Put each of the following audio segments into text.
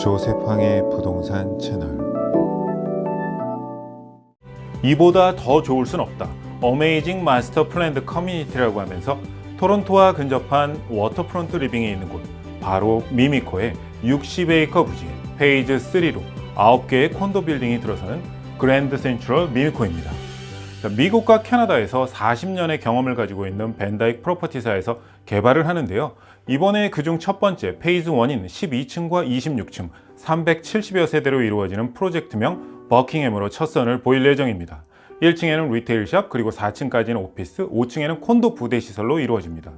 조세팡의 부동산 채널 이보다 더 좋을 순 없다. 어메이징 마스터 플랜드 커뮤니티라고 하면서 토론토와 근접한 워터프론트 리빙에 있는 곳 바로 미미코의 60에이커 부지에 페이즈 3로 9개의 콘도 빌딩이 들어서는 그랜드 센트럴 미미코입니다. 자, 미국과 캐나다에서 40년의 경험을 가지고 있는 벤다이크 프로퍼티사에서 개발을 하는데요. 이번에 그중 첫 번째 페이즈 1인 12층과 26층 370여 세대로 이루어지는 프로젝트명 버킹햄으로 첫 선을 보일 예정입니다. 1층에는 리테일샵 그리고 4층까지는 오피스, 5층에는 콘도 부대 시설로 이루어집니다.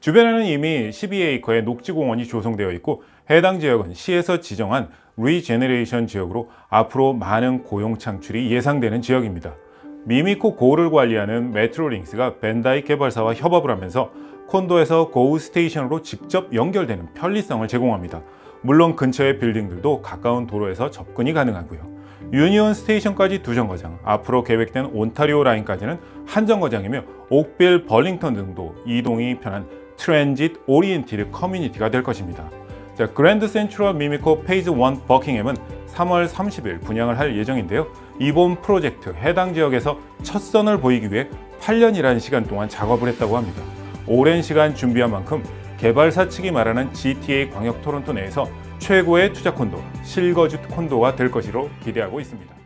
주변에는 이미 12에이커의 녹지공원이 조성되어 있고 해당 지역은 시에서 지정한 리제네레이션 지역으로 앞으로 많은 고용 창출이 예상되는 지역입니다. 미미코 고를 관리하는 메트로링스가 벤다이 개발사와 협업을 하면서 콘도에서 고우 스테이션으로 직접 연결되는 편리성을 제공합니다. 물론 근처의 빌딩들도 가까운 도로에서 접근이 가능하고요. 유니온 스테이션까지 두 정거장, 앞으로 계획된 온타리오 라인까지는 한 정거장이며 옥빌, 벌링턴 등도 이동이 편한 트랜짓 오리엔티드 커뮤니티가 될 것입니다. 자, 그랜드 센트럴 미미코 페이즈 1 버킹햄은 3월 30일 분양을 할 예정인데요. 이번 프로젝트 해당 지역에서 첫 선을 보이기 위해 8년이라는 시간 동안 작업을 했다고 합니다. 오랜 시간 준비한 만큼 개발사 측이 말하는 GTA 광역 토론토 내에서 최고의 투자 콘도, 실거주 콘도가 될 것으로 기대하고 있습니다.